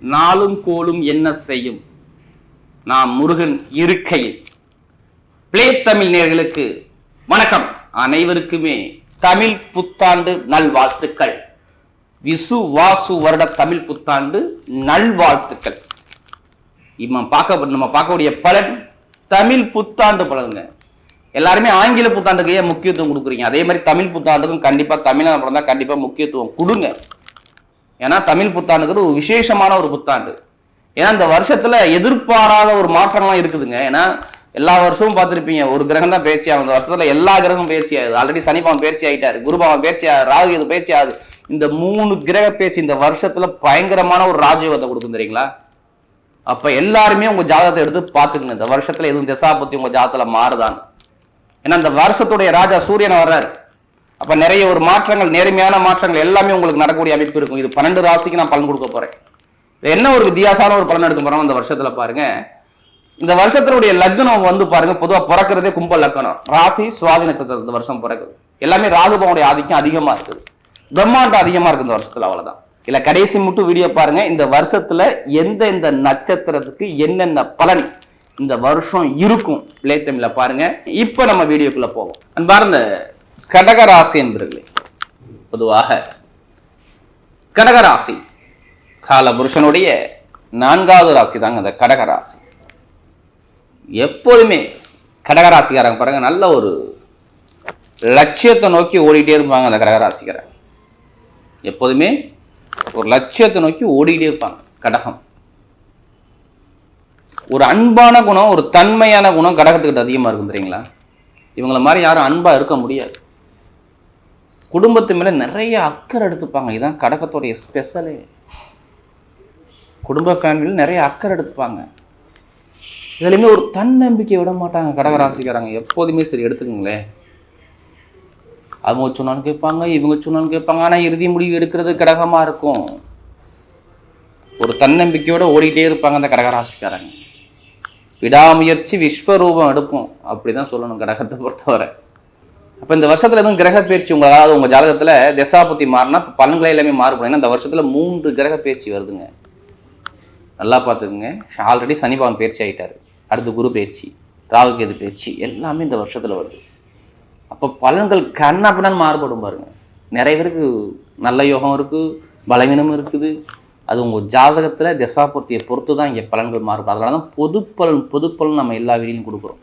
நாளும் கோலும் என்ன செய்யும்? நாம் முருகன் இருக்கையில். பிளே தமிழ் நேர்களுக்கு வணக்கம். அனைவருக்குமே தமிழ் புத்தாண்டு நல்வாழ்த்துக்கள். விசு வாசு வருட தமிழ் புத்தாண்டு நல்வாழ்த்துக்கள். நம்ம பார்க்க நம்ம பார்க்கக்கூடிய பலன் தமிழ் புத்தாண்டு பலனுங்க. எல்லாருமே ஆங்கில புத்தாண்டுக்கு ஏன் முக்கியத்துவம் கொடுக்குறீங்க? அதே மாதிரி தமிழ் புத்தாண்டுக்கும் கண்டிப்பா தமிழாக பிறந்தால் கண்டிப்பாக முக்கியத்துவம் கொடுங்க. ஏன்னா தமிழ் புத்தாண்டுங்கிறது ஒரு விசேஷமான ஒரு புத்தாண்டு. ஏன்னா இந்த வருஷத்துல எதிர்பாராத ஒரு மாற்றம்லாம் இருக்குதுங்க. ஏன்னா எல்லா வருஷமும் பார்த்துருப்பீங்க ஒரு கிரகம் தான் பயிற்சி ஆகும். இந்த வருஷத்துல எல்லா கிரகமும் பயிற்சி ஆகுது. ஆல்ரெடி சனிபாவன் பயிற்சி ஆகிட்டாரு குருபாவன் பயிற்சி ஆகுது ராகு இது பயிற்சி ஆகுது. இந்த மூணு கிரக பயிற்சி இந்த வருஷத்துல பயங்கரமான ஒரு ராஜயோகத்தை கொடுக்கும் தெரியுங்களா? அப்ப எல்லாருமே உங்க ஜாதகத்தை எடுத்து பாத்துக்கணும் இந்த வருஷத்துல எதுவும் திசாபத்தி உங்க ஜாதகத்துல மாறுதான்னு. ஏன்னா இந்த வருஷத்துடைய ராஜா சூரியன் வர்றாரு. அப்ப நிறைய ஒரு மாற்றங்கள் நேர்மையான மாற்றங்கள் எல்லாமே உங்களுக்கு நடக்கக்கூடிய அமைப்பு இருக்கும். இது பன்னெண்டு ராசிக்கு நான் பலன் கொடுக்க போறேன். என்ன ஒரு வித்தியாசமான ஒரு பலன் எடுக்க போறோம் இந்த வருஷத்துல பாருங்க. இந்த வருஷத்தினுடைய லக்னம் வந்து பாருங்க பொதுவா பிறக்கிறதே கும்ப லக்னம். ராசி சுவாதி நட்சத்திரம் இந்த வருஷம் பிறக்குது. எல்லாமே ராகுபவனுடைய ஆதிக்கம் அதிகமா இருக்குது. பிரம்மாண்டம் அதிகமா இருக்கு இந்த வருஷத்துல அவ்வளவுதான். இல்ல கடைசி மட்டும் வீடியோ பாருங்க. இந்த வருஷத்துல எந்த எந்த நட்சத்திரத்துக்கு என்னென்ன பலன் இந்த வருஷம் இருக்கும்? பிளேத்தமிழ்ல பாருங்க. இப்ப நம்ம வீடியோக்குள்ள போவோம். அன்பார்ந்த கடகராசி என்பர்களே பொதுவாக கடகராசி கால புருஷனுடைய நான்காவது ராசி தாங்க அந்த கடகராசி. எப்போதுமே கடகராசிக்காரங்க பாருங்க நல்ல ஒரு லட்சியத்தை நோக்கி ஓடிக்கிட்டே இருப்பாங்க அந்த கடகராசிக்காரங்க. எப்போதுமே ஒரு லட்சியத்தை நோக்கி ஓடிக்கிட்டே இருப்பாங்க கடகம். ஒரு அன்பான குணம் ஒரு தன்மையான குணம் கடகத்துக்கிட்ட அதிகமாக இருக்கும் தெரியுங்களா? இவங்கள மாதிரி யாரும் அன்பாக இருக்க முடியாது. குடும்பத்து மேலே நிறைய அக்கறை எடுத்துப்பாங்க. இதுதான் கடகத்துடைய ஸ்பெஷலே குடும்ப ஃபேமிலியில் நிறைய அக்கறை எடுத்துப்பாங்க. இதுலையுமே ஒரு தன்னம்பிக்கை விட மாட்டாங்க கடகராசிக்காரங்க. எப்போதுமே சரி எடுத்துக்கோங்களேன். அவங்க சொன்னாலும் கேட்பாங்க இவங்க சொன்னாலும் கேட்பாங்க. ஆனால் இறுதி முடிவு எடுக்கிறது கடகமாக இருக்கும். ஒரு தன்னம்பிக்கையோடு ஓடிக்கிட்டே இருப்பாங்க அந்த கடகராசிக்காரங்க. விடாமுயற்சி விஸ்வரூபம் எடுப்போம். அப்படி தான் சொல்லணும் கடகத்தை பொறுத்தவரை. அப்போ இந்த வருஷத்துல எதுவும் கிரக பயிற்சி உங்க அதாவது உங்க ஜாதகத்துல தசாபுத்தி மாறினா பலன்களை எல்லாமே மாறுபடும். இந்த வருஷத்துல மூன்று கிரக பயிற்சி வருதுங்க. நல்லா பார்த்துக்குங்க. ஆல்ரெடி சனிபவன் பயிற்சி ஆகிட்டாரு அடுத்து குரு பயிற்சி ராகுகேது பயிற்சி எல்லாமே இந்த வருஷத்துல வருது. அப்போ பலன்கள் கண்ணப்படன் மாறுபடும் பாருங்க. நிறைய பேருக்கு நல்ல யோகம் இருக்கு பலவீனமும் இருக்குது. அது உங்கள் ஜாதகத்தில் தசாபுத்தியை பொறுத்து தான் இங்கே பலன்கள் மாறுபடும். அதனால தான் பொது பலன் பொது பலன் நம்ம எல்லா வீடியிலும் கொடுக்குறோம்.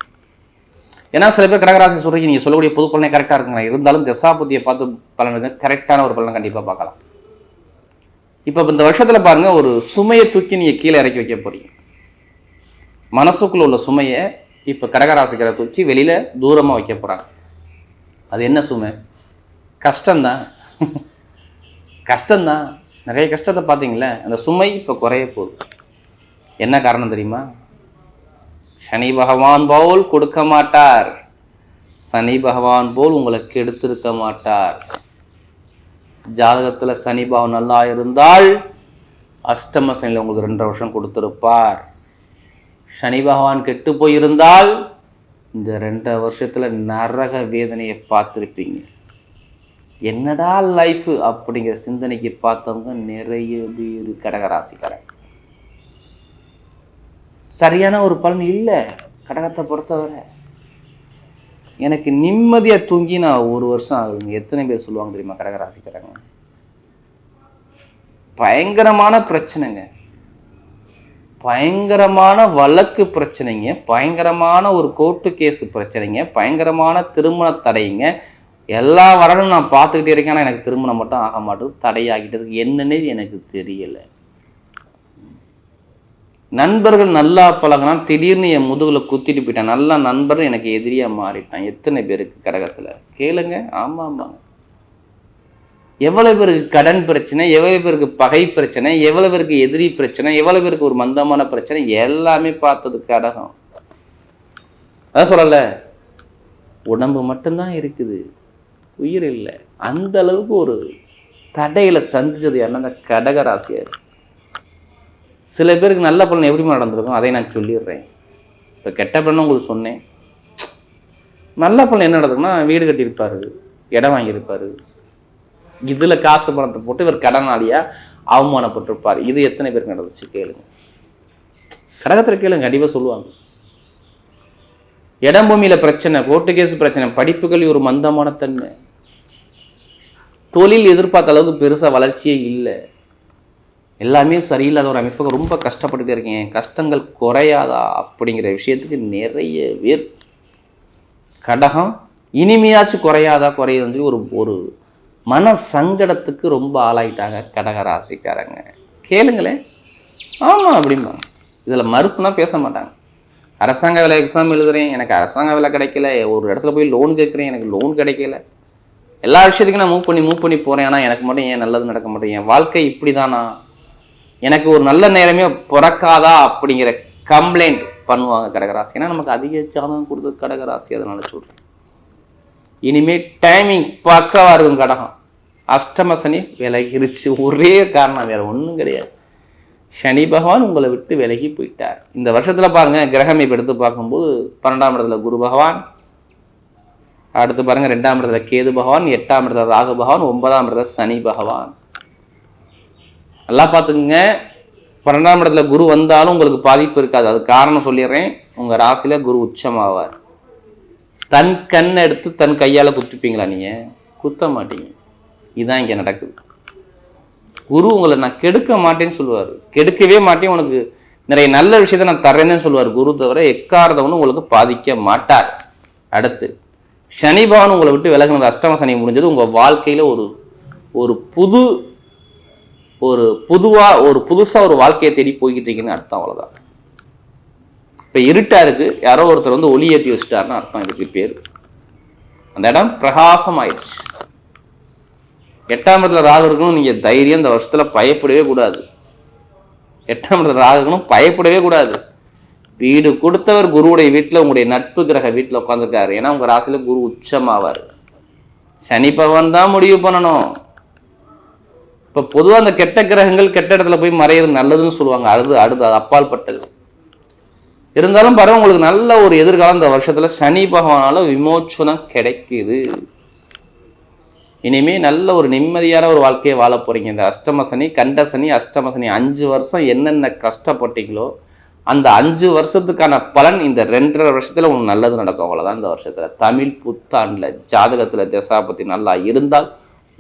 ஏன்னா சில பேர் கடகராசி சொல்றீங்க நீங்கள் சொல்லக்கூடிய பொது பலனை கரெக்டாக இருக்குங்க இருந்தாலும் தசாபுத்தியை பார்த்து பலன் கரெக்டான ஒரு பலனை கண்டிப்பாக பார்க்கலாம். இப்போ இந்த வருஷத்தில் பாருங்க ஒரு சுமையை தூக்கி நீங்கள் கீழே இறக்கி வைக்க போறீங்க. மனசுக்குள்ள உள்ள சுமையை இப்போ கடகராசிக்கரை தூக்கி வெளியில தூரமாக வைக்க போறாங்க. அது என்ன சுமை? கஷ்டம்தான். கஷ்டம்தான். நிறைய கஷ்டத்தை பார்த்தீங்களே அந்த சுமை இப்போ குறைய போகுது. என்ன காரணம் தெரியுமா? சனி பகவான் போல் கொடுக்க மாட்டார். சனி பகவான் போல் உங்களை கெடுத்திருக்க மாட்டார். ஜாதகத்தில் சனி பகவான் நல்லா இருந்தால் அஷ்டம சனியில் உங்களுக்கு ரெண்டரை வருஷம் கொடுத்துருப்பார். சனி பகவான் கெட்டு போயிருந்தால் இந்த ரெண்டரை வருஷத்தில் நரக வேதனையை பார்த்துருப்பீங்க. என்னடா லைஃப் அப்படிங்கிற சிந்தனைக்கு பார்த்தவங்க நிறைய பேர் கடகராசிக்காரன் சரியான ஒரு பலன் இல்லை. கடகத்தை பொறுத்தவரை. எனக்கு நிம்மதியாக தூங்கி நான் ஒரு வருஷம் ஆகுதுங்க. எத்தனை பேர் சொல்லுவாங்க தெரியுமா? கடகராசிக்காரங்க. பயங்கரமான பிரச்சனைங்க. பயங்கரமான வழக்கு பிரச்சனைங்க. பயங்கரமான ஒரு கோர்ட்டு கேஸ் பிரச்சனைங்க. பயங்கரமான திருமண தடைங்க. எல்லா வரலும் நான் பார்த்துக்கிட்டே இருக்கேன். ஆனால் எனக்கு திருமணம் மட்டும் ஆக மாட்டேது தடையாகிட்டது என்னன்னே எனக்கு தெரியலை. நண்பர்கள் நல்லா பழகினா திடீர்னு என் முதுகில் குத்திட்டு போயிட்டான். நல்லா நண்பர் எனக்கு எதிரியா மாறிட்டான். எத்தனை பேருக்கு கடகத்தில்? கேளுங்க. ஆமா ஆமாங்க எவ்வளவு பேருக்கு கடன் பிரச்சனை எவ்வளோ பேருக்கு பகை பிரச்சனை எவ்வளோ பேருக்கு எதிரி பிரச்சனை எவ்வளோ பேருக்கு ஒரு மந்தமான பிரச்சனை எல்லாமே பார்த்தது கடகம். அதான் சொல்லலை. உடம்பு மட்டும்தான் இருக்குது. உயிர் இல்லை. அந்த அளவுக்கு ஒரு தடையில சந்திச்சது யாருன்னா அந்த இருக்குது சில பேருக்கு நல்ல பலன் எப்படி நடந்திருக்கும் அதை நான் சொல்லிடுறேன். இப்போ கெட்ட பலன் உங்களுக்கு சொன்னேன். நல்ல பலன் என்ன நடக்குன்னா வீடு கட்டியிருப்பாரு இடம் வாங்கியிருப்பாரு. இதில் காசு பணத்தை போட்டு இவர் கடனாளியாக அவமானப்பட்டிருப்பார். இது எத்தனை பேருக்கு நடந்துச்சு கேளுங்க. கடகத்தில் கேளுங்க கண்டிப்பாக சொல்லுவாங்க. இடம் பூமியில பிரச்சனை கோர்ட்டு கேஸ் பிரச்சனை படிப்புகள் ஒரு மந்தமான தன்மை. தொழில் எதிர்பார்த்த அளவுக்கு பெருசா வளர்ச்சியே இல்லை. எல்லாமே சரியில்லாத ஒரு அமைப்புக்கு ரொம்ப கஷ்டப்பட்டுட்டே இருக்கேன் கஷ்டங்கள் குறையாதா அப்படிங்கிற விஷயத்துக்கு நிறைய பேர் கடகம். இனிமையாச்சும் குறையாதா குறையுதுன்னு சொல்லி ஒரு ஒரு மன சங்கடத்துக்கு ரொம்ப ஆளாயிட்டாங்க கடக ராசிக்காரங்க கேளுங்களேன் ஆமாம் அப்படிம்பாங்க. இதில் மறுப்புனா பேச மாட்டாங்க. அரசாங்க வேலை எக்ஸாம் எழுதுகிறேன் எனக்கு அரசாங்க வேலை கிடைக்கல. ஒரு இடத்துல போய் லோன் கேட்குறேன். எனக்கு லோன் கிடைக்கல. எல்லா விஷயத்துக்கும் நான் மூவ் பண்ணி மூவ் பண்ணி போகிறேன் ஆனால் எனக்கு மட்டும் ஏன் நல்லது நடக்க மாட்டேன் என் வாழ்க்கை இப்படி தானா எனக்கு ஒரு நல்ல நேரமே பிறக்காதா அப்படிங்கிற கம்ப்ளைண்ட் பண்ணுவாங்க கடகராசி. ஏன்னா நமக்கு அதிக ஜாதகம் கொடுத்தது கடகராசி அதனால சொல்கிறேன் இனிமேல் டைமிங் பக்கவாக இருக்கும் கடகம். அஷ்டம சனி விலகிருச்சு. ஒரே காரணம் வேறு ஒன்றும் கிடையாது. சனி பகவான் உங்களை விட்டு விலகி போயிட்டார். இந்த வருஷத்தில் பாருங்கள் கிரகம் இப்போ எடுத்து பார்க்கும்போது பன்னெண்டாம் இடத்துல குரு பகவான் அடுத்து பாருங்கள் ரெண்டாம் இடத்துல கேது பகவான் எட்டாம் இடத்துல ராகு பகவான் ஒன்பதாம் இடத்துல சனி பகவான். நல்லா பார்த்துக்குங்க. பன்னெண்டாம் இடத்துல குரு வந்தாலும் உங்களுக்கு பாதிப்பு இருக்காது. அது காரணம் சொல்லிடுறேன். உங்கள் ராசியில குரு உச்சமாவார். தன் கண்ணை எடுத்து தன் கையால் குத்திப்பீங்களா நீங்கள் குத்த மாட்டீங்க. இதுதான் இங்கே நடக்குது. குரு உங்களை நான் கெடுக்க மாட்டேன்னு சொல்லுவார். கெடுக்கவே மாட்டேன். உனக்கு நிறைய நல்ல விஷயத்த நான் தரேன்னு சொல்லுவார். குரு தவிர எக்காரதவனும் உங்களுக்கு பாதிக்க மாட்டார். அடுத்து சனி பவன் உங்களை விட்டு விலகினது அஷ்டம சனி முடிஞ்சது. உங்கள் வாழ்க்கையில் ஒரு ஒரு புது ஒரு புதுவா ஒரு புதுசா ஒரு வாழ்க்கையை தேடி போய்கிட்டு இருக்கீங்கன்னு அர்த்தம் அவ்வளவுதான். இப்ப இருட்டா இருக்கு. யாரோ ஒருத்தர் வந்து ஒளி ஏற்றி வச்சுட்டாருன்னு அர்த்தம். இதுக்கு பேர். அந்த இடம் பிரகாசம் ஆயிடுச்சு எட்டாம் இடத்துல ராகு இருக்கணும் நீங்க தைரியம் இந்த வருஷத்துல பயப்படவே கூடாது. எட்டாம் இடத்துல ராகு இருக்கணும் பயப்படவே கூடாது. வீடு கொடுத்தவர் குருவுடைய வீட்டுல உங்களுடைய நட்பு கிரக வீட்டுல உட்காந்துருக்காரு ஏன்னா உங்க ராசியில குரு உச்சமாவார். சனி பகவான் தான் முடிவு பண்ணணும். இப்ப பொதுவாக அந்த கெட்ட கிரகங்கள் கெட்ட இடத்துல போய் மறையிறது நல்லதுன்னு சொல்லுவாங்க. அடுத்து அடுத்து அது அப்பால் பட்டது. இருந்தாலும் பாருங்க உங்களுக்கு நல்ல ஒரு எதிர்காலம் இந்த வருஷத்துல சனி பகவானால விமோச்சனம் கிடைக்குது. இனிமே நல்ல ஒரு நிம்மதியான ஒரு வாழ்க்கையை வாழ போறீங்க. இந்த அஷ்டம சனி கண்ட சனி அஷ்டம சனி அஞ்சு வருஷம் என்னென்ன கஷ்டப்பட்டீங்களோ அந்த அஞ்சு வருஷத்துக்கான பலன் இந்த ரெண்டரை வருஷத்துல உங்களுக்கு நல்லது நடக்கும். அவ்வளவுதான் இந்த வருஷத்துல. தமிழ் புத்தாண்டுல ஜாதகத்துல தசாபதி நல்லா இருந்தால்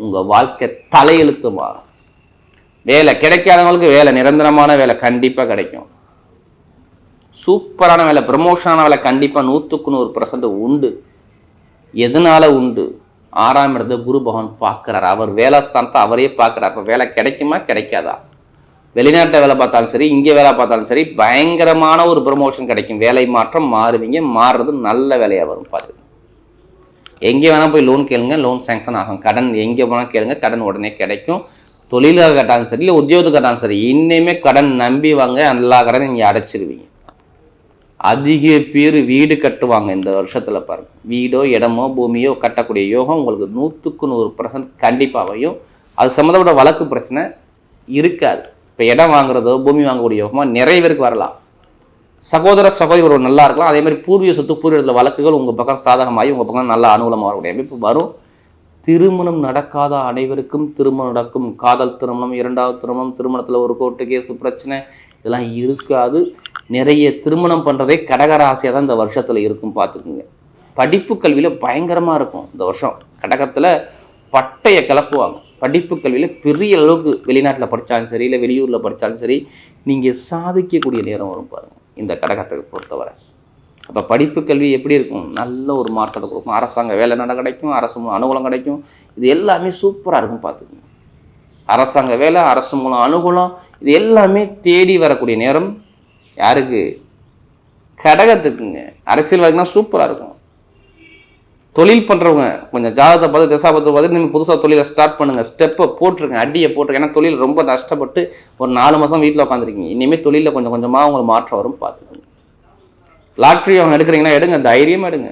உங்கள் வாழ்க்கை தலையெழுத்து மாறும் வேலை கிடைக்காதவங்களுக்கு வேலை நிரந்தரமான வேலை கண்டிப்பாக கிடைக்கும். சூப்பரான வேலை ப்ரமோஷனான வேலை கண்டிப்பாக நூற்றுக்கு நூறு பர்சன்ட் உண்டு. எதனால உண்டு? ஆறாம் இடத்தை குரு பகவான் பார்க்குறாரு. அவர் வேலை ஸ்தானத்தை அவரே பார்க்குறாரு. அப்போ வேலை கிடைக்குமா கிடைக்காதா? வெளிநாட்டை வேலை பார்த்தாலும் சரி இங்கே வேலை பார்த்தாலும் சரி பயங்கரமான ஒரு ப்ரமோஷன் கிடைக்கும். வேலை மாற்றம் மாறுவீங்க மாறுறது நல்ல வேலையாக வரும் பார்த்து எங்கே வேணால் போய் லோன் கேளுங்க லோன் சேங்ஷன் ஆகும். கடன் எங்கே போனால் கேளுங்க கடன் உடனே கிடைக்கும். தொழிலாக கேட்டாலும் சரி இல்லை உத்தியோகத்துக்கு கேட்டாலும் சரி இன்னுமே கடன் நம்பி வாங்க எல்லா கடனையும் நீங்கள் அடைச்சிருவீங்க. அதிக பேர் வீடு கட்டுவாங்க இந்த வருஷத்தில் பாருங்க. வீடோ இடமோ பூமியோ கட்டக்கூடிய யோகம் உங்களுக்கு நூற்றுக்கு நூறு பர்சன்ட் கண்டிப்பாகவும் அது சம்மந்தப்பட்ட வழக்கு பிரச்சனை இருக்காது. இப்போ இடம் வாங்குறதோ பூமி வாங்கக்கூடிய யோகமாக நிறைய பேருக்கு வரலாம். சகோதர சகோதரி ஒரு நல்லா இருக்கலாம். அதே மாதிரி பூர்வீக சொத்து பூர்வீகத்தில் வழக்குகள் உங்கள் பக்கம் சாதகமாகி உங்கள் பக்கம் நல்லா அனுகூலமாக வரக்கூடிய அமைப்பு வரும். திருமணம் நடக்காத அனைவருக்கும் திருமணம் நடக்கும். காதல் திருமணம் இரண்டாவது திருமணம் திருமணத்தில் ஒரு கோர்ட்டு கேஸ் பிரச்சனை இதெல்லாம் இருக்காது. நிறைய திருமணம் பண்ணுறதே கடகராசியாக தான் இந்த வருஷத்தில் இருக்கும் பார்த்துக்குங்க. படிப்பு கல்வியில் பயங்கரமாக இருக்கும். இந்த வருஷம் கடகத்தில் பட்டையை கிளப்புவாங்க படிப்பு கல்வியில் பெரிய அளவுக்கு வெளிநாட்டில் படித்தாலும் சரி இல்லை வெளியூரில் படித்தாலும் சரி நீங்கள் சாதிக்கக்கூடிய நேரம் வரும் பாருங்கள் இந்த கடகத்தை பொறுத்தவரை. அப்போ படிப்பு கல்வி எப்படி இருக்கும்? நல்ல ஒரு மாற்றத்தை கொடுக்கும். அரசாங்க வேலை நட கிடைக்கும்? அரசு மூலம் அனுகூலம் கிடைக்கும். இது எல்லாமே சூப்பராக இருக்கும் பார்த்துக்கோங்க. அரசாங்க வேலை அரசு மூலம் அனுகூலம் இது எல்லாமே தேடி வரக்கூடிய நேரம். யாருக்கு? கடகத்துக்குங்க. அரசியல்வாதினா சூப்பராக இருக்கும். தொழில் பண்ணுறவங்க கொஞ்சம் ஜாதகத்தை பார்த்து தசாபத்தை பார்த்து நீங்கள் புதுசாக தொழிலை ஸ்டார்ட் பண்ணுங்கள் ஸ்டெப்பை போட்டிருங்க அடியை போட்டிருங்க. ஏன்னா தொழில் ரொம்ப நஷ்டப்பட்டு ஒரு நாலு மாதம் வீட்டில் உட்காந்துருக்கீங்க இனிமேல் தொழிலில் கொஞ்சம் கொஞ்சமாக உங்களுக்கு மாற்றம் வரும் பார்த்துக்கோங்க. லாட்ரி அவங்க எடுக்கிறீங்கன்னா எடுங்க தைரியமாக எடுங்க.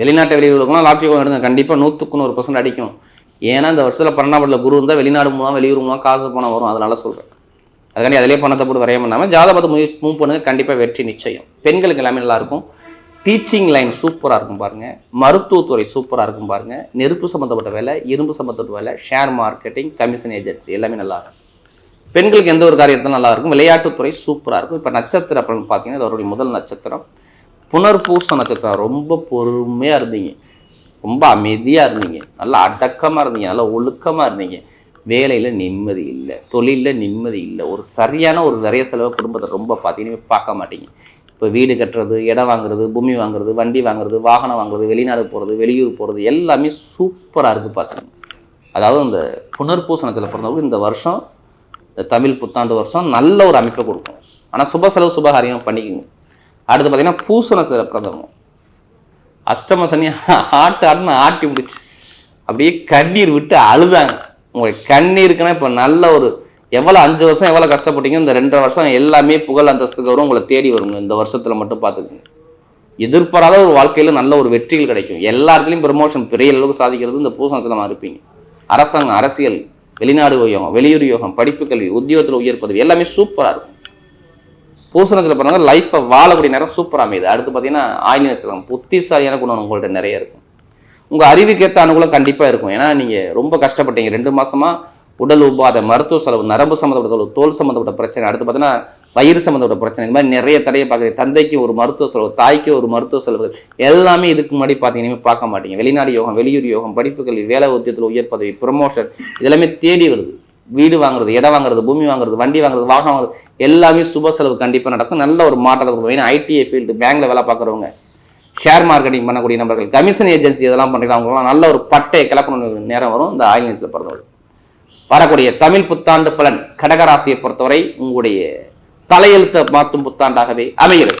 வெளிநாட்டு வெளியூருக்குலாம் லாட்ரி அவங்க எடுங்க. கண்டிப்பாக நூற்றுக்கு நூறு பர்சன்ட் அடிக்கும். ஏன்னா இந்த வருஷத்தில் பன்னெண்டாம் குரு இருந்தால் வெளிநாடு மூலம் வெளியூர் மூலம் காசு பணம் வரும் அதனால சொல்கிறேன் அதுக்காண்டி அதிலே பணத்தை போட்டு வரைய பண்ணாமல் ஜாதகத்தை மூவ் மூவ் பண்ணுங்க. கண்டிப்பாக வெற்றி நிச்சயம். பெண்களுக்கு எல்லாமே நல்லாயிருக்கும் டீச்சிங் லைன் சூப்பராக இருக்கும் பாருங்கள் மருத்துவத்துறை சூப்பராக இருக்கும் பாருங்கள் நெருப்பு சம்மந்தப்பட்ட வேலை இரும்பு சம்மந்தப்பட்ட வேலை ஷேர் மார்க்கெட்டிங் கமிஷன் ஏஜென்சி எல்லாமே நல்லா இருக்கும். பெண்களுக்கு எந்த ஒரு காரியத்தில் நல்லா இருக்கும். விளையாட்டுத்துறை சூப்பராக இருக்கும். இப்போ நட்சத்திரம் அப்படின்னு பார்த்தீங்கன்னா இது அவருடைய முதல் நட்சத்திரம். புனர்பூச நட்சத்திரம். ரொம்ப பொறுமையாக இருந்தீங்க. ரொம்ப அமைதியாக இருந்தீங்க. நல்லா அடக்கமாக இருந்தீங்க. நல்லா ஒழுக்கமாக இருந்தீங்க. வேலையில் நிம்மதி இல்லை. தொழிலில் நிம்மதி இல்லை. ஒரு சரியான ஒரு நிறைய செலவு குடும்பத்தை ரொம்ப பார்த்தீங்கன்னா பார்க்க மாட்டீங்க. இப்போ வீடு கட்டுறது இடம் வாங்குறது பூமி வாங்குறது வண்டி வாங்குறது வாகனம் வாங்குறது வெளிநாடு போகிறது வெளியூர் போகிறது எல்லாமே சூப்பராக இருக்குது பார்த்துங்க அதாவது இந்த புனர்பூசணத்தில் பிறந்தவங்க இந்த வருஷம் இந்த தமிழ் புத்தாண்டு வருஷம் நல்ல ஒரு அமைப்பை கொடுக்கும். ஆனால் சுப செலவு சுபகாரியம் பண்ணிக்கோங்க. அடுத்து பார்த்தீங்கன்னா பூசணத்தில் பிறந்தவங்க. அஷ்டம சனி ஆட்டு ஆட்டுன்னு ஆட்டி முடிச்சு அப்படியே கண்ணீர் விட்டு அழுதாங்க. உங்களுக்கு கண்ணீருக்குன்னா இப்போ நல்ல ஒரு எவ்வளோ அஞ்சு வருஷம் எவ்வளோ கஷ்டப்பட்டீங்க இந்த ரெண்டரை வருஷம் எல்லாமே புகழ் அந்தஸ்துக்கு வரும் உங்களை தேடி வருங்க. இந்த வருஷத்தில் மட்டும் பார்த்துக்குங்க. எதிர்பாராத ஒரு வாழ்க்கையில் நல்ல ஒரு வெற்றிகள் கிடைக்கும். எல்லா இடத்துலையும் ப்ரமோஷன் பெரிய அளவுக்கு சாதிக்கிறது இந்த பூசணத்தில் இருப்பீங்க. அரசாங்கம் அரசியல் வெளிநாடு யோகம் வெளியூர் யோகம் படிப்பு கல்வி உத்தியோகத்தில் உயர் பதவி எல்லாமே சூப்பராக இருக்கும். பூசணத்தில் பிறந்த லைஃப்பை வாழக்கூடிய நேரம் சூப்பராக அமையுது. அடுத்து பார்த்தீங்கன்னா ஆயில் நேரத்தில் புத்திசாலியான குணம் உங்கள்கிட்ட நிறைய இருக்கும். உங்கள் அறிவுக்கேற்ற அனுகூலம் கண்டிப்பாக இருக்கும். ஏன்னா நீங்கள் ரொம்ப கஷ்டப்பட்டீங்க. ரெண்டு மாதமாக உடல் உபாதை மருத்துவ செலவு நரம்பு சம்மந்தப்பட்ட செலவு தோல் சம்மந்தப்பட்ட பிரச்சனை அடுத்து பார்த்தீங்கன்னா வயிறு சம்மந்தப்பட்ட பிரச்சனை இந்த மாதிரி நிறைய தடையை பார்க்குறது தந்தைக்கு ஒரு மருத்துவ செலவு தாய்க்கு ஒரு மருத்துவ செலவு எல்லாமே இதுக்கு முன்னாடி பார்த்தீங்கன்னா பார்க்க மாட்டீங்க. வெளிநாடு யோகம் வெளியூர் யோகம் படிப்பு கல்வி வேலை உத்தியத்தில் உயர் பதவி ப்ரொமோஷன் இதெல்லாமே தேடி வருது. வீடு வாங்குறது இடம் வாங்குறது பூமி வாங்குறது வண்டி வாங்குறது வாகனம் வாங்குறது எல்லாமே சுப செலவு கண்டிப்பாக நடக்கும். நல்ல ஒரு மாற்றத்தை கொடுக்கும். ஏன்னா ஐடிஐ ஃபீல்டு பேங்க்ல வேலை பார்க்குறவங்க ஷேர் மார்க்கெட்டிங் பண்ணக்கூடிய நபர்கள் கமிஷன் ஏஜென்சி இதெல்லாம் பண்ணுறது அவங்களாம் நல்ல ஒரு பட்டையை கிளப்பணும் நேரம் வரும். இந்த ஆயில் நியூஸில் பிறந்தவர்கள் வரக்கூடிய தமிழ் புத்தாண்டு பலன் கடகராசியை பொறுத்தவரை உங்களுடைய தலையெழுத்தை மாற்றும் புத்தாண்டாகவே அமைகிறது.